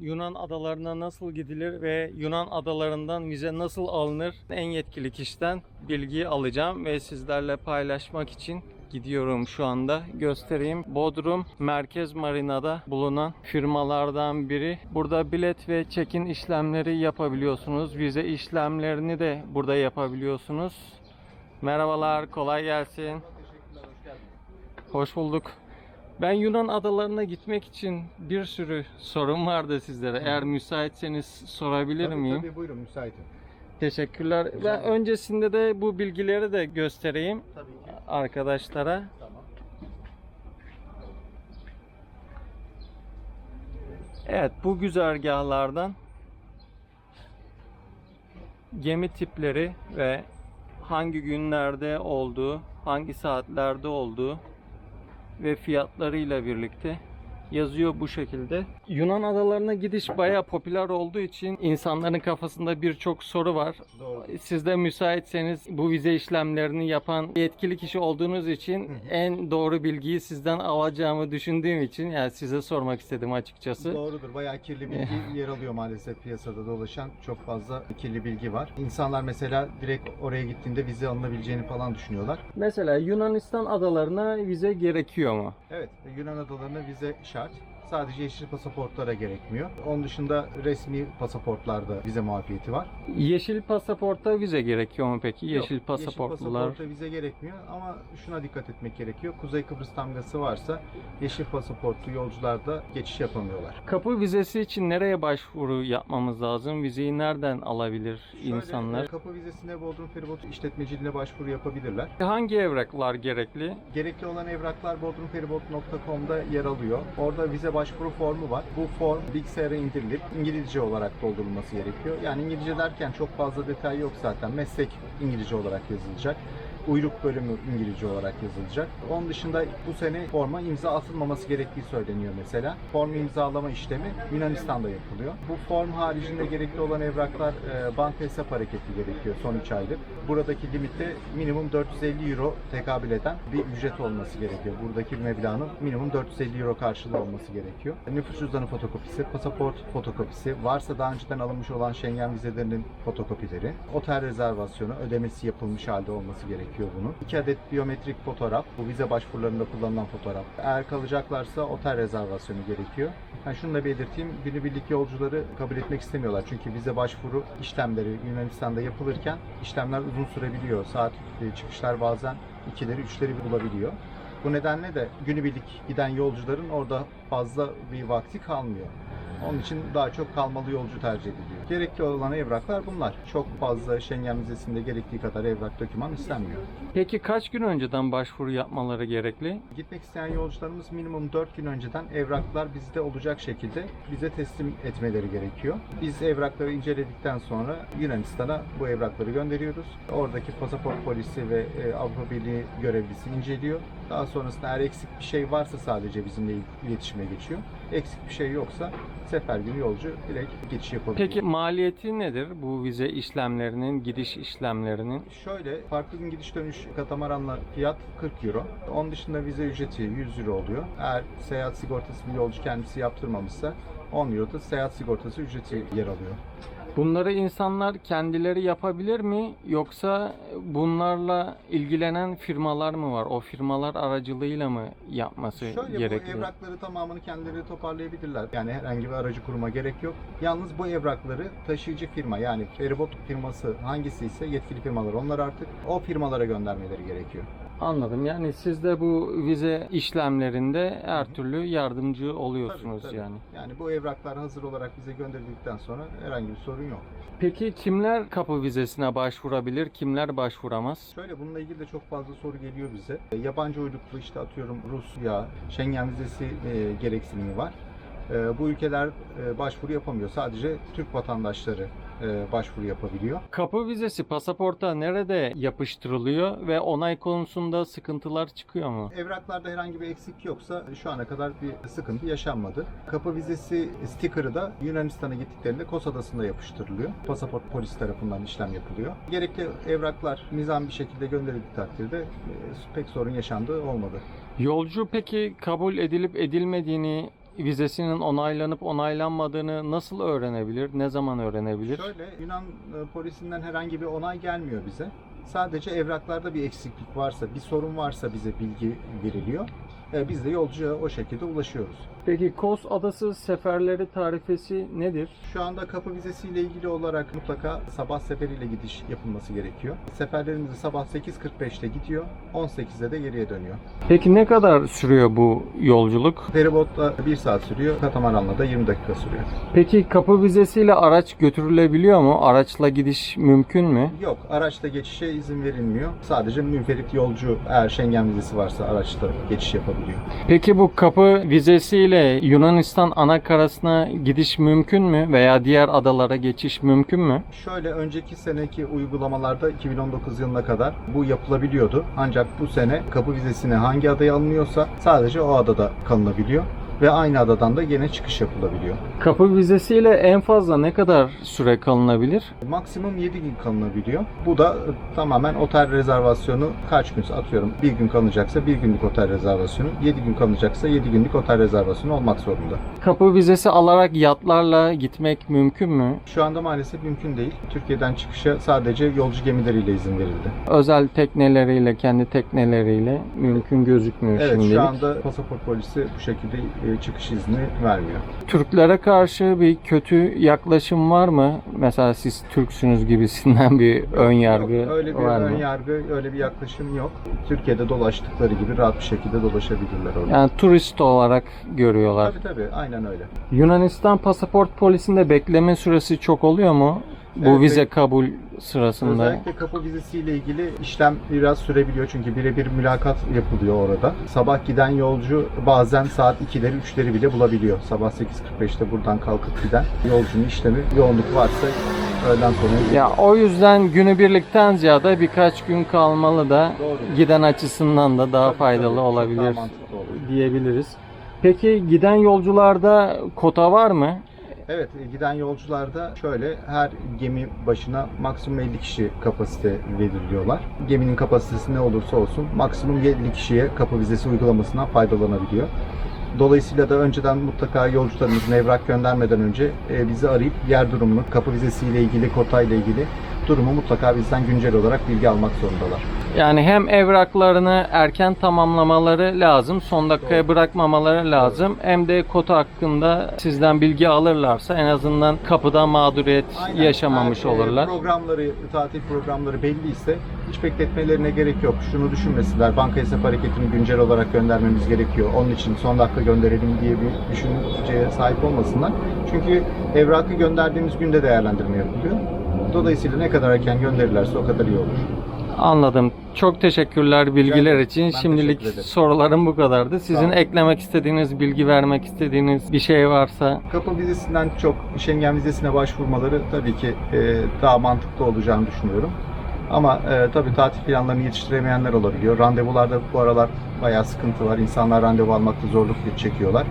Yunan adalarına nasıl gidilir ve Yunan adalarından vize nasıl alınır en yetkili kişiden bilgi alacağım ve sizlerle paylaşmak için gidiyorum şu anda. Göstereyim. Bodrum Merkez Marina'da bulunan firmalardan biri. Burada bilet ve check-in işlemleri yapabiliyorsunuz. Vize işlemlerini de burada yapabiliyorsunuz. Merhabalar, kolay gelsin. Hoş bulduk. Ben Yunan adalarına gitmek için bir sürü sorum vardı sizlere. Eğer müsaitseniz sorabilir Tabii, miyim? Tabii buyurun müsaitim. Teşekkürler. Rica Ben ederim. öncesinde de bu bilgileri de göstereyim Tabii ki. arkadaşlara. Tamam. Evet bu güzergahlardan gemi tipleri ve hangi günlerde olduğu, hangi saatlerde olduğu ve fiyatlarıyla birlikte yazıyor bu şekilde. Yunan adalarına gidiş bayağı popüler olduğu için insanların kafasında birçok soru var. Doğru. Siz de müsaitseniz bu vize işlemlerini yapan yetkili kişi olduğunuz için en doğru bilgiyi sizden alacağımı düşündüğüm için yani size sormak istedim açıkçası. Doğrudur. Bayağı kirli bilgi yer alıyor maalesef piyasada dolaşan. Çok fazla kirli bilgi var. İnsanlar mesela direkt oraya gittiğinde vize alınabileceğini falan düşünüyorlar. Mesela Yunanistan adalarına vize gerekiyor mu? Evet, Yunan adalarına vize şart. shot. Sadece yeşil pasaportlara gerekmiyor. Onun dışında resmi pasaportlarda vize muafiyeti var. Yeşil pasaporta vize gerekiyor mu peki? Yeşil Yok, pasaportlular. Yeşil pasaporta vize gerekmiyor ama şuna dikkat etmek gerekiyor. Kuzey Kıbrıs damgası varsa yeşil pasaportlu yolcular da geçiş yapamıyorlar. Kapı vizesi için nereye başvuru yapmamız lazım? Vizeyi nereden alabilir Şöyle, insanlar? e, kapı vizesine Bodrum Feribot işletmeciliğine başvuru yapabilirler. Hangi evraklar gerekli? Gerekli olan evraklar bodrumferibot.com'da yer alıyor. Orada vize başvuru formu var. Bu form bilgisayara indirilip İngilizce olarak doldurulması gerekiyor. Yani İngilizce derken çok fazla detay yok zaten. Meslek İngilizce olarak yazılacak. Uyruk bölümü İngilizce olarak yazılacak. Onun dışında bu sene forma imza atılmaması gerektiği söyleniyor mesela. Form imzalama işlemi Yunanistan'da yapılıyor. Bu form haricinde gerekli olan evraklar e, banka hesap hareketi gerekiyor son 3 aylık. Buradaki limitte minimum 450 euro tekabül eden bir ücret olması gerekiyor. Buradaki meblağın minimum 450 euro karşılığı olması gerekiyor. Nüfus cüzdanı fotokopisi, pasaport fotokopisi, varsa daha önceden alınmış olan Schengen vizelerinin fotokopileri, otel rezervasyonu, ödemesi yapılmış halde olması gerekiyor bunun. 2 adet biyometrik fotoğraf, bu vize başvurularında kullanılan fotoğraf. Eğer kalacaklarsa otel rezervasyonu gerekiyor. Ben şunu da belirteyim, günübirlik yolcuları kabul etmek istemiyorlar. Çünkü vize başvuru işlemleri Yunanistan'da yapılırken işlemler uzun sürebiliyor. Saat e, çıkışlar bazen ikileri, üçleri bulabiliyor. Bu nedenle de günübirlik giden yolcuların orada fazla bir vakti kalmıyor. Onun için daha çok kalmalı yolcu tercih ediliyor. Gerekli olan evraklar bunlar. Çok fazla Schengen vizesinde gerektiği kadar evrak doküman istenmiyor. Peki kaç gün önceden başvuru yapmaları gerekli? Gitmek isteyen yolcularımız minimum 4 gün önceden evraklar bizde olacak şekilde bize teslim etmeleri gerekiyor. Biz evrakları inceledikten sonra Yunanistan'a bu evrakları gönderiyoruz. Oradaki pasaport polisi ve e, Avrupa Birliği görevlisi inceliyor. Daha sonrasında eğer eksik bir şey varsa sadece bizimle iletişime geçiyor. Eksik bir şey yoksa sefer günü yolcu direkt geçiş yapabiliyor. Peki maliyeti nedir bu vize işlemlerinin, gidiş işlemlerinin? Şöyle farklı gün gidiş dönüş katamaranla fiyat 40 euro. Onun dışında vize ücreti 100 euro oluyor. Eğer seyahat sigortası bir yolcu kendisi yaptırmamışsa 10 euro da seyahat sigortası ücreti yer alıyor. Bunları insanlar kendileri yapabilir mi yoksa bunlarla ilgilenen firmalar mı var? O firmalar aracılığıyla mı yapması Şöyle gerekli? bu evrakları tamamını kendileri toparlayabilirler. Yani herhangi bir aracı kuruma gerek yok. Yalnız bu evrakları taşıyıcı firma yani feribot firması hangisi ise yetkili firmalar onlar artık o firmalara göndermeleri gerekiyor. Anladım. Yani siz de bu vize işlemlerinde her türlü yardımcı oluyorsunuz Tabii, tabii. yani. Yani bu evraklar hazır olarak bize gönderildikten sonra herhangi bir sorun yok. Peki kimler kapı vizesine başvurabilir, kimler başvuramaz? Şöyle bununla ilgili de çok fazla soru geliyor bize. E, Yabancı uyruklu işte atıyorum Rusya, Schengen vizesi e, gereksinimi var. E, bu ülkeler e, başvuru yapamıyor. Sadece Türk vatandaşları e, başvuru yapabiliyor. Kapı vizesi pasaporta nerede yapıştırılıyor ve onay konusunda sıkıntılar çıkıyor mu? Evraklarda herhangi bir eksik yoksa şu ana kadar bir sıkıntı yaşanmadı. Kapı vizesi sticker'ı da Yunanistan'a gittiklerinde Kos Adası'nda yapıştırılıyor. Pasaport polis tarafından işlem yapılıyor. Gerekli evraklar nizam bir şekilde gönderildiği takdirde e, pek sorun yaşandığı olmadı. Yolcu peki kabul edilip edilmediğini vizesinin onaylanıp onaylanmadığını nasıl öğrenebilir? Ne zaman öğrenebilir? Şöyle Yunan e, polisinden herhangi bir onay gelmiyor bize. Sadece evraklarda bir eksiklik varsa, bir sorun varsa bize bilgi veriliyor. E, Biz de yolcuya o şekilde ulaşıyoruz. Peki Kos Adası seferleri tarifesi nedir? Şu anda kapı vizesiyle ilgili olarak mutlaka sabah seferiyle gidiş yapılması gerekiyor. Seferlerimiz sabah 8.45'te gidiyor, 18'de de geriye dönüyor. Peki ne kadar sürüyor bu yolculuk? Feribotla 1 saat sürüyor, katamaranla da 20 dakika sürüyor. Peki kapı vizesiyle araç götürülebiliyor mu? Araçla gidiş mümkün mü? Yok, araçta geçişe izin verilmiyor. Sadece münferit yolcu eğer Schengen vizesi varsa araçta geçiş yapabiliyor. Peki bu kapı vizesiyle Yunanistan ana karasına gidiş mümkün mü? Veya diğer adalara geçiş mümkün mü? Şöyle önceki seneki uygulamalarda 2019 yılına kadar bu yapılabiliyordu. Ancak bu sene kapı vizesine hangi adaya alınıyorsa sadece o adada kalınabiliyor. Ve aynı adadan da yine çıkış yapılabiliyor. Kapı vizesiyle en fazla ne kadar süre kalınabilir? Maksimum 7 gün kalınabiliyor. Bu da e, tamamen otel rezervasyonu kaç gün atıyorum. Bir gün kalınacaksa bir günlük otel rezervasyonu, 7 gün kalınacaksa 7 günlük otel rezervasyonu olmak zorunda. Kapı vizesi alarak yatlarla gitmek mümkün mü? Şu anda maalesef mümkün değil. Türkiye'den çıkışa sadece yolcu gemileriyle izin verildi. Özel tekneleriyle, kendi tekneleriyle mümkün gözükmüyor Evet şimdilik. şu anda pasaport polisi bu şekilde e, çıkış izni vermiyor. Türklere karşı bir kötü yaklaşım var mı? Mesela siz Türksünüz gibisinden bir ön yargı Yok, öyle bir var ön mı? yargı, öyle bir yaklaşım yok. Türkiye'de dolaştıkları gibi rahat bir şekilde dolaşabilirler orada. Yani turist olarak görüyorlar. Tabii tabii aynen öyle. Yunanistan pasaport polisinde bekleme süresi çok oluyor mu? Bu Evet, vize kabul sırasında. Özellikle kapı vizesiyle ilgili işlem biraz sürebiliyor çünkü birebir mülakat yapılıyor orada. Sabah giden yolcu bazen saat 2'leri 3'leri bile bulabiliyor. Sabah 8.45'te buradan kalkıp giden yolcunun işlemi yoğunluk varsa öğleden sonra Ya o yüzden günübirlikten ziyade birkaç gün kalmalı da Doğru. giden açısından da daha Tabii, faydalı tabii, çok daha olabilir mantıklı olur. diyebiliriz. Peki giden yolcularda kota var mı? Evet, giden yolcularda şöyle her gemi başına maksimum 50 kişi kapasite veriliyorlar. Geminin kapasitesi ne olursa olsun maksimum 50 kişiye kapı vizesi uygulamasından faydalanabiliyor. Dolayısıyla da önceden mutlaka yolcularımızın evrak göndermeden önce e, bizi arayıp yer durumunu, kapı vizesiyle ilgili, kota ile ilgili durumu mutlaka bizden güncel olarak bilgi almak zorundalar. Yani hem evraklarını erken tamamlamaları lazım, son dakikaya bırakmamaları lazım. Hem de kota hakkında sizden bilgi alırlarsa en azından kapıda mağduriyet Aynen. yaşamamış Eğer, e, olurlar. Programları, tatil programları belliyse hiç bekletmelerine gerek yok. Şunu düşünmesinler. Banka hesap hareketini güncel olarak göndermemiz gerekiyor. Onun için son dakika gönderelim diye bir düşünceye sahip olmasınlar. Çünkü evrakı gönderdiğimiz günde değerlendirme yapılıyor. Dolayısıyla ne kadar erken gönderirlerse o kadar iyi olur. Anladım. Çok teşekkürler bilgiler için. Ben Şimdilik teşekkür ederim. sorularım bu kadardı. Sizin eklemek istediğiniz, bilgi vermek istediğiniz bir şey varsa Kapı vizesinden çok Schengen vizesine başvurmaları tabii ki e, daha mantıklı olacağını düşünüyorum. Ama e, tabii tatil planlarını yetiştiremeyenler olabiliyor. Randevularda bu aralar bayağı sıkıntı var. İnsanlar randevu almakta zorluk çekiyorlar.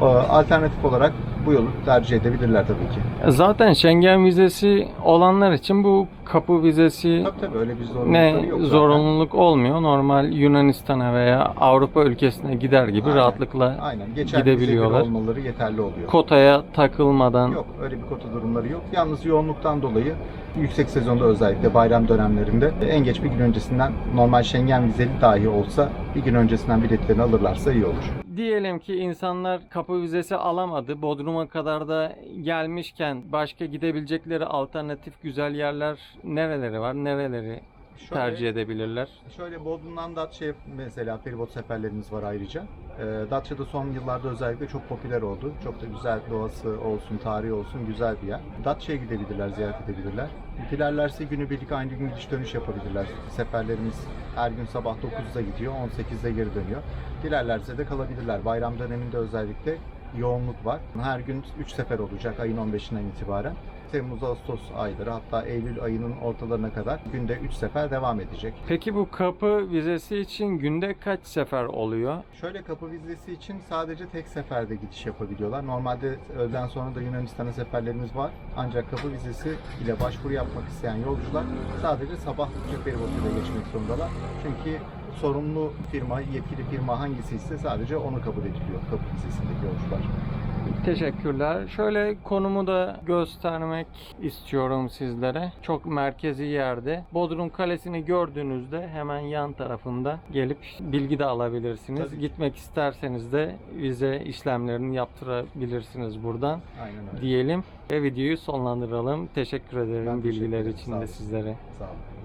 E, alternatif olarak bu yolu tercih edebilirler tabii ki. zaten Schengen vizesi olanlar için bu kapı vizesi Tabii tabii öyle bir ne yok zaten. zorunluluk olmuyor. Normal Yunanistan'a veya Avrupa ülkesine gider gibi Aynen. rahatlıkla Aynen. Geçen gidebiliyorlar. olmaları yeterli oluyor. kotaya takılmadan Yok öyle bir kota durumları yok. Yalnız yoğunluktan dolayı yüksek sezonda özellikle bayram dönemlerinde en geç bir gün öncesinden normal Schengen vizeli dahi olsa bir gün öncesinden biletlerini alırlarsa iyi olur. Diyelim ki insanlar kapı vizesi alamadı. Bodrum'a kadar da gelmişken başka gidebilecekleri alternatif güzel yerler nereleri var? Nereleri Şöyle- tercih edebilirler? Şöyle Bodrum'dan Datça mesela feribot seferlerimiz var ayrıca. Ee, Datça'da son yıllarda özellikle çok popüler oldu. Çok da güzel doğası olsun, tarihi olsun güzel bir yer. Datça'ya gidebilirler, ziyaret edebilirler. Dilerlerse günübirlik aynı gün gidiş dönüş yapabilirler. Seferlerimiz her gün sabah 9'da gidiyor, 18'de geri dönüyor. Dilerlerse de kalabilirler. Bayram döneminde özellikle yoğunluk var. Her gün 3 sefer olacak ayın 15'inden itibaren. Temmuz, Ağustos ayları hatta Eylül ayının ortalarına kadar günde 3 sefer devam edecek. Peki bu kapı vizesi için günde kaç sefer oluyor? Şöyle kapı vizesi için sadece tek seferde gidiş yapabiliyorlar. Normalde öğleden sonra da Yunanistan'a seferlerimiz var. Ancak kapı vizesi ile başvuru yapmak isteyen yolcular sadece sabah feribotuyla geçmek zorundalar. Çünkü sorumlu firma, yetkili firma hangisi ise sadece onu kabul ediliyor kapı vizesindeki yolcular. Teşekkürler. Şöyle konumu da göstermek istiyorum sizlere. Çok merkezi yerde. Bodrum Kalesi'ni gördüğünüzde hemen yan tarafında gelip bilgi de alabilirsiniz. Tabii. Gitmek isterseniz de vize işlemlerini yaptırabilirsiniz buradan Aynen öyle. diyelim ve videoyu sonlandıralım. Teşekkür ederim Ben teşekkür bilgiler ederim. için Sağ de olun. sizlere. Sağ olun.